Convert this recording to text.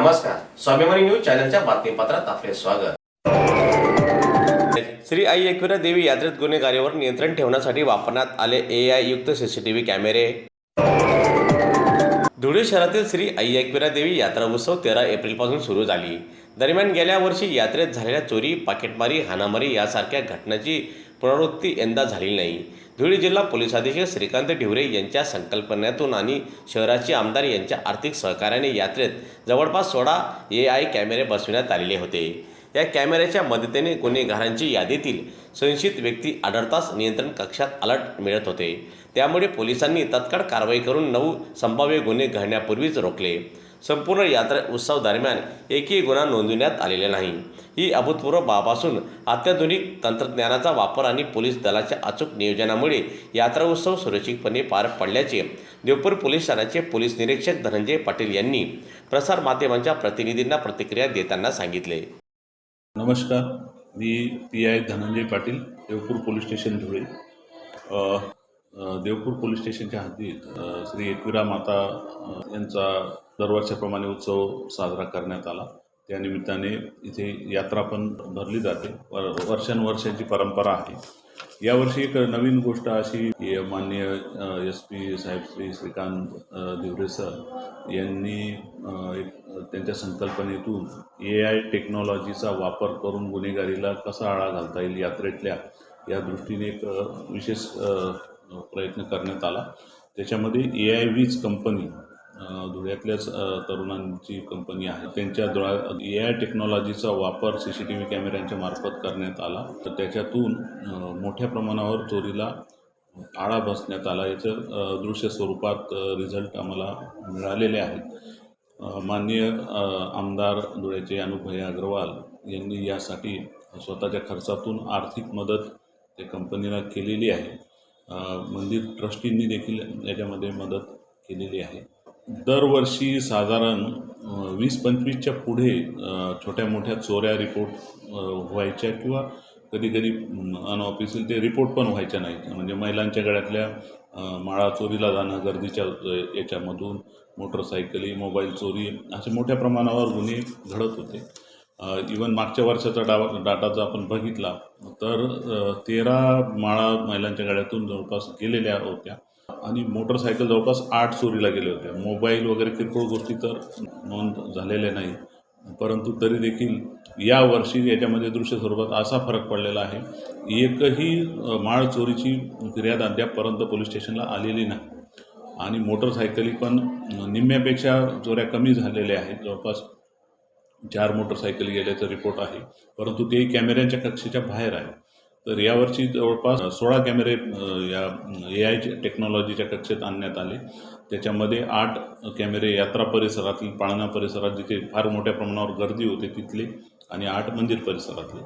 नमस्कार स्वाभिमानी न्यूज चॅनलच्या बातमीपत्रात आपले स्वागत. श्री आई एकविरा देवी यात्रेत गुन्हेगारीवर नियंत्रण ठेवण्यासाठी वापरण्यात आले ए आय युक्त सीसीटीव्ही कॅमेरे. धुळे शहरातील श्री आई एकविरा देवी यात्रा उत्सव तेरा एप्रिलपासून सुरू झाली. दरम्यान गेल्या वर्षी यात्रेत झालेल्या चोरी पाकिटमारी हाणामारी यासारख्या घटनांची पुनरावृत्ती यंदा झाली नाही. धुळे जिल्हा पोलीस अधीक्षक श्रीकांत ढिवरे यांच्या संकल्पनेतून आणि शहराचे आमदार यांच्या आर्थिक सहकार्याने यात्रेत जवळपास सोळा ए आय कॅमेरे बसविण्यात आलेले होते. या कॅमेऱ्याच्या मदतीने गुन्हेगारांची यादीतील संशयित व्यक्ती आढळताच नियंत्रण कक्षात अलर्ट मिळत होते. त्यामुळे पोलिसांनी तत्काळ कारवाई करून नऊ संभाव्य गुन्हे घडण्यापूर्वीच रोखले. संपूर्ण यात्रा उत्सव दरम्यान एकही गुन्हा नोंदविण्यात आलेला नाही. ही अभूतपूर्व बाब असून अत्याधुनिक तंत्रज्ञानाचा वापर आणि पोलीस दलाच्या अचूक नियोजनामुळे यात्रा उत्सव सुरक्षितपणे पार पडल्याचे देवपूर पोलीस ठाण्याचे पोलीस निरीक्षक धनंजय पाटील यांनी प्रसारमाध्यमांच्या प्रतिनिधींना प्रतिक्रिया देताना सांगितले. नमस्कार मी P I Dhananjay Patil Devpur police station Dhule. Devpur police स्टेशनच्या हद्दीत श्री एकविरा माता यांचा दरवर्षाप्रमाणे उत्सव साजरा करण्यात आला. त्यानिमित्ताने इथे यात्रा पण भरली जाते. वर वर्षानुवर्षांची परंपरा आहे. यावर्षी एक नवीन गोष्ट अशी माननीय एस पी साहेब श्री श्रीकांत अ, दिवरे सर यांनी एक त्यांच्या संकल्पनेतून ए आय टेक्नॉलॉजीचा वापर करून गुन्हेगारीला कसा आळा घालता येईल यात्रेतल्या या दृष्टीने एक विशेष प्रयत्न करण्यात आला. त्याच्यामध्ये ए आय वीज कंपनी धुळ्यातल्याच तरुणांची कंपनी आहे. त्यांच्या ए आय टेक्नॉलॉजीचा वापर सी सी टी व्ही कॅमेऱ्यांच्या मार्फत करण्यात आला. तर त्याच्यातून मोठ्या प्रमाणावर चोरीला आळा बसण्यात आला. याचं दृश्य स्वरूपात रिझल्ट आम्हाला मिळालेले आहेत. माननीय आमदार धुळ्याचे अनुभय अग्रवाल यांनी यासाठी स्वतःच्या खर्चातून आर्थिक मदत त्या कंपनीला केलेली आहे. मंदिर ट्रस्टींनी देखील याच्यामध्ये मदत केलेली आहे. दरवर्षी साधारण वीस पंचवीसच्या पुढे छोट्या मोठ्या चोऱ्या रिपोर्ट व्हायच्या किंवा कधी कधी अनऑफिशियल ते रिपोर्ट पण व्हायच्या नाहीत. म्हणजे महिलांच्या गळ्यातल्या माळा चोरीला जाणं गर्दीच्या याच्यामधून मोटरसायकली मोबाईल चोरी असे मोठ्या प्रमाणावर गुन्हे घडत होते. इवन मागच्या वर्षाचा डा डाटा जर आपण बघितला तर तेरा माळा महिलांच्या गाड्यातून जवळपास गेलेल्या होत्या. आणि मोटरसायकल जवळपास आठ चोरीला गेल्या होत्या. मोबाईल वगैरे किरकोळ गोष्टी तर नोंद झालेल्या नाही. परंतु तरी देखील या वर्षी याच्यामध्ये दृश्य स्वरूपात असा फरक पडलेला आहे. एकही माळ चोरीची फिर्याद अद्यापपर्यंत पोलीस स्टेशनला आलेली नाही. आणि मोटरसायकली पण निम्म्यापेक्षा चोऱ्या कमी झालेल्या आहेत. जवळपास चार मोटरसायकली गेल्याचा रिपोर्ट आहे. परंतु ते कॅमेऱ्यांच्या कक्षेच्या बाहेर आहे. तर यावर्षी जवळपास सोळा कॅमेरे या ए आय टेक्नॉलॉजीच्या कक्षेत आणण्यात आले. त्याच्यामध्ये आठ कॅमेरे यात्रा परिसरातील पाळणा परिसरात जिथे फार मोठ्या प्रमाणावर गर्दी होते तिथले आणि आठ मंदिर परिसरातले.